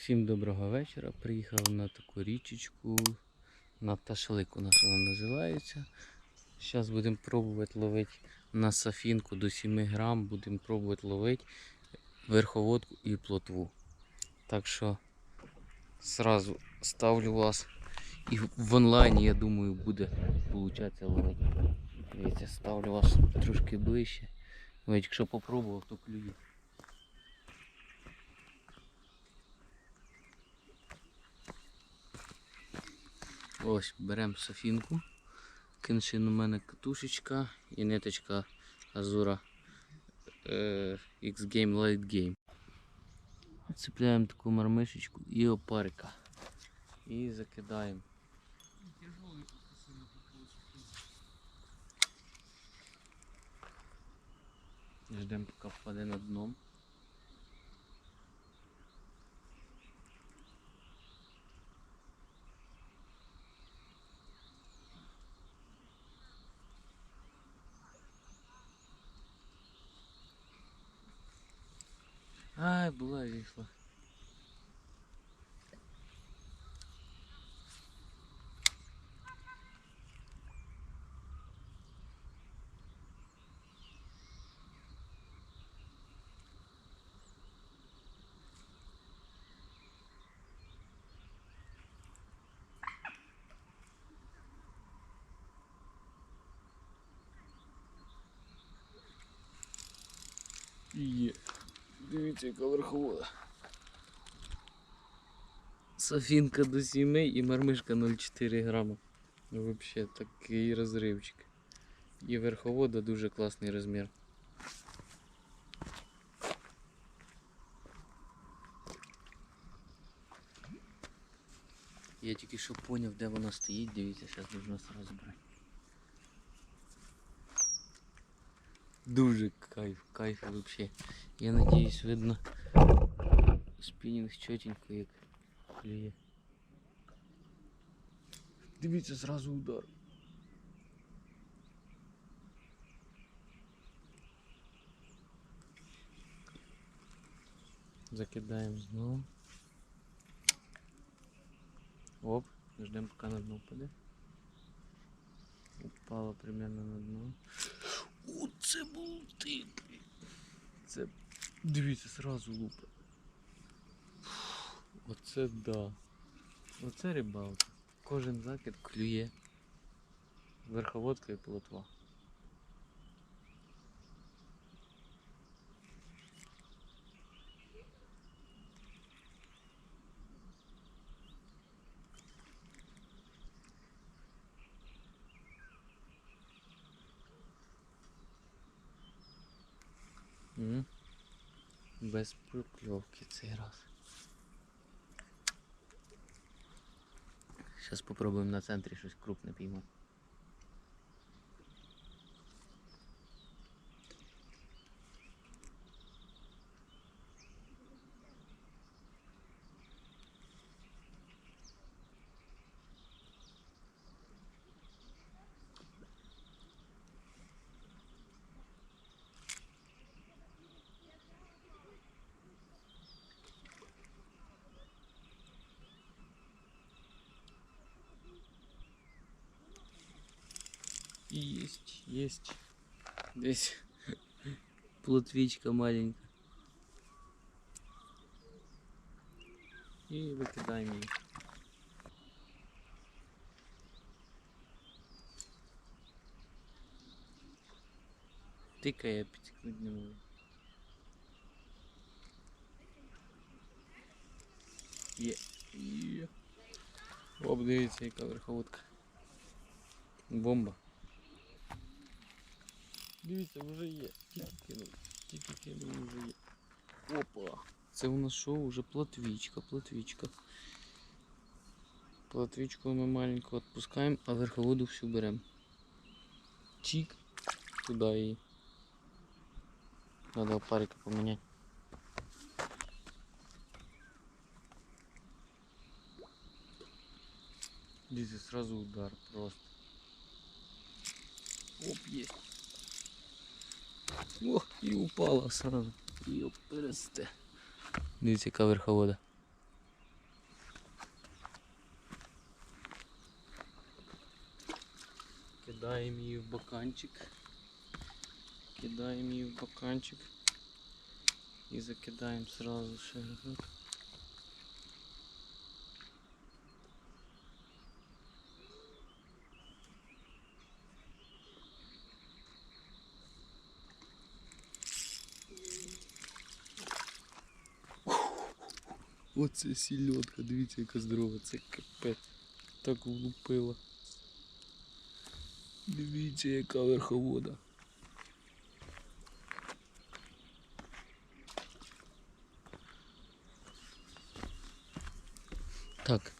Всім доброго вечора. Приїхав на таку річечку, на ташлик у нас вона називається. Зараз будемо пробувати ловити на сафінку до 7 грам, будемо пробувати ловити верховодку і плотву. Так що сразу ставлю вас. І в онлайні, я думаю, буде получатися ловити. Дивіться, ставлю вас трошки ближче. Навіть якщо попробував, то клює. Ось беремо софінку. Кіншин у мене катушечка і ниточка Азура е, X-Game Light Game. Цепляємо таку мармишечку і опарика. І закидаємо. Ждемо поки впаде на дно. Ай, була вийшла. Є. Дивіться, яка верховода. Софінка до 7 і мармишка 0,4 грама. Вообще такий розривчик. І верховода дуже класний розмір. Я тільки що поняв, де вона стоїть, дивіться, зараз можна сразу брати. Дуже кайф, кайф вообще. Я надіюсь, видно спінінг чотенько як клює. Дивіться, зразу удар. Закидаємо знову. Оп, ждемо поки на дно впаде. Упало примерно на дно. Оце болти. Це. Дивіться, сразу лупа. Оце да. Оце рибалка. Кожен закид клює. Верховодка і плотва. Без прокльовки цей раз. Зараз попробуємо на центрі щось крупне піймати. Есть, есть. Здесь плотвичка маленькая. И выкидаем ее. Тикає, підтикнути не можу. Є. Є. Оп, дивіться, яка верховодка. Бомба. Дивіться, вже є. Тільки кинув. Тільки кинув, вже є. Опа. Це у нас що? Уже плотвічка, плотвічка. Плотвічку ми маленьку відпускаємо, а верховоду всю беремо. Чик. Туди її. Надо опарика поміняти. Дивіться, сразу удар просто. Оп, есть. Ох, і упала сразу. Йоп. Дивіться, яка верховода. Кидаємо її в баканчик. Кидаємо її в баканчик. І закидаємо сразу ще разок. Оце сільотка, дивіться, яка здорова, це капець. Так влупила. Дивіться, яка верховода. Так,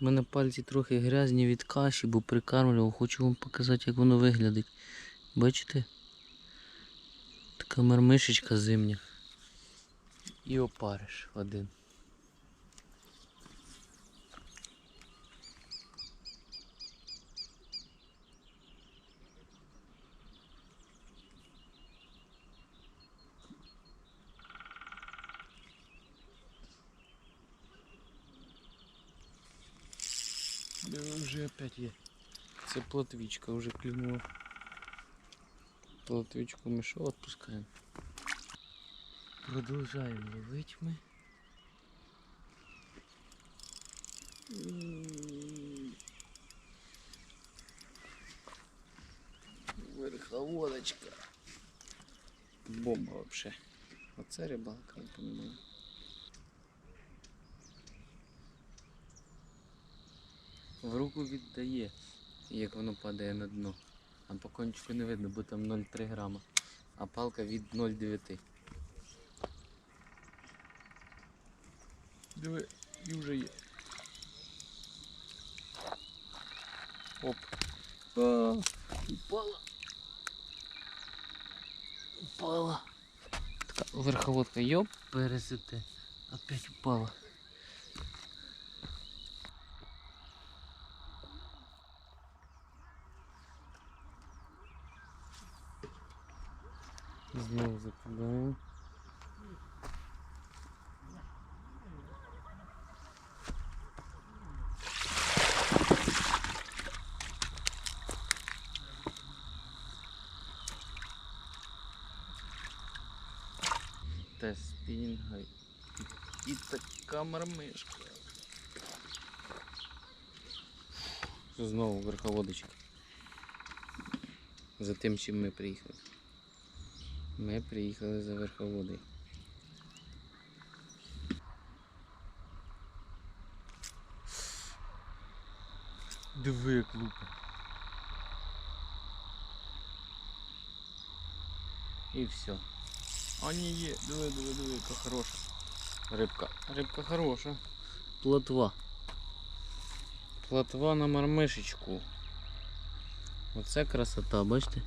в мене пальці трохи грязні від каші, бо прикармлював. Хочу вам показати, як воно виглядить. Бачите? Така мармишечка зимня. І опариш один. Да, вже опять є. Це плотвічка вже клюнула. Плотвічку ми що відпускаємо? Продовжаємо ловити ми. Верховодочка. Бомба вообще. Оце рибалка, я понимаю. В руку віддає, як воно падає на дно. А по кончику не видно, бо там 0,3 грама. А палка від 0,9. Диви, і вже є. Оп. А, упала. Упала. Така верховодка, йоп, пересите. Опять упала. Знову закидаємо. Тест спінінга і така мармишка. Знову верховодичок. За тим, чим ми приїхали. Ми приїхали за верховодою. Диви, як лупа. І все. А ні, є, диви, диви, диви, яка хороша. Рибка. Рибка хороша. Плотва. Плотва на мармишечку. Оце красота, бачите?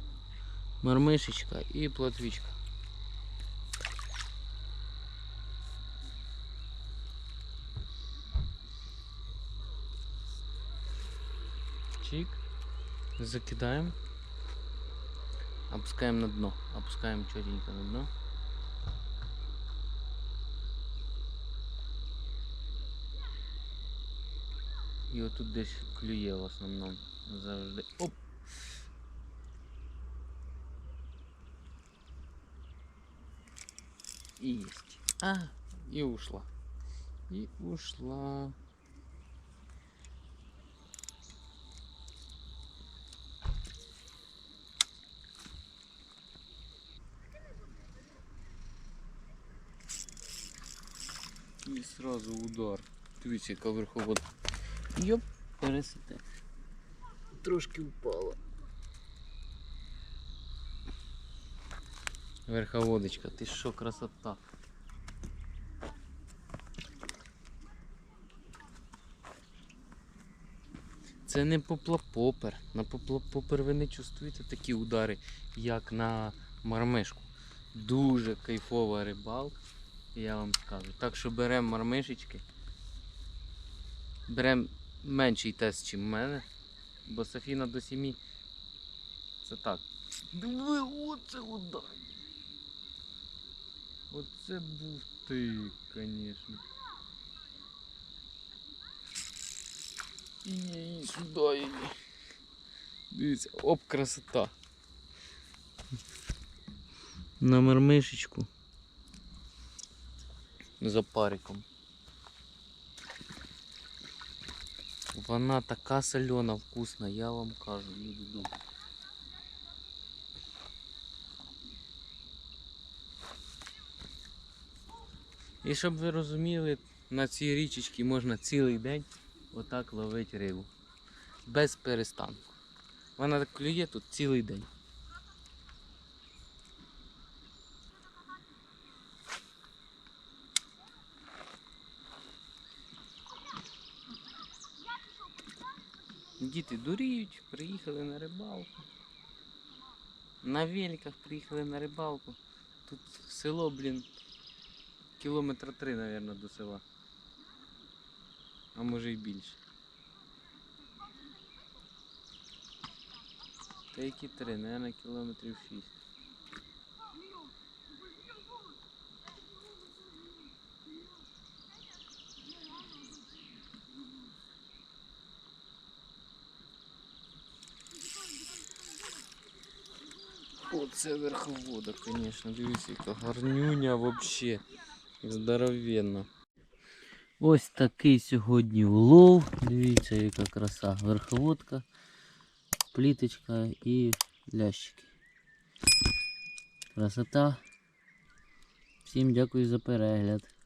Мармишечка і плотвічка. Чик. Закидаем. Опускаем на дно. Опускаем четенько на дно. І отут десь клює в основному завжди. Оп! И есть. А, и ушла. И ушла. И сразу удар. Дивіться, яка верховода. Йоп, пересите. Трошки впала. Верховодочка, ти що красота. Це не поплапопер. На поплапопер ви не чувствуєте такі удари, як на мармишку. Дуже кайфова рибалка, я вам скажу. Так що беремо мармишечки. Беремо менший тест, ніж в мене. Бо Софіна до 7. Це так. Диви, оце удар. Оце був ти, звісно. І сюди її. Дивіться, оп, красота. На мармишечку. За париком. Вона така сольона, вкусна, я вам кажу, люди добрі. І щоб ви розуміли, на цій річечці можна цілий день отак ловити рибу. Без перестанку. Вона так клює тут цілий день. Діти дуріють, приїхали на рибалку. На великах приїхали на рибалку. Тут село, блін, кілометра три, мабуть, до села. А може і більше. Та які три, мабуть, кілометрів шість. Оце верховода, звісно, дивіться, яка гарнюня вообще. Здоровенна. Ось такий сьогодні улов. Дивіться, яка краса. Верховодка, пліточка і лящики. Красота. Всім дякую за перегляд.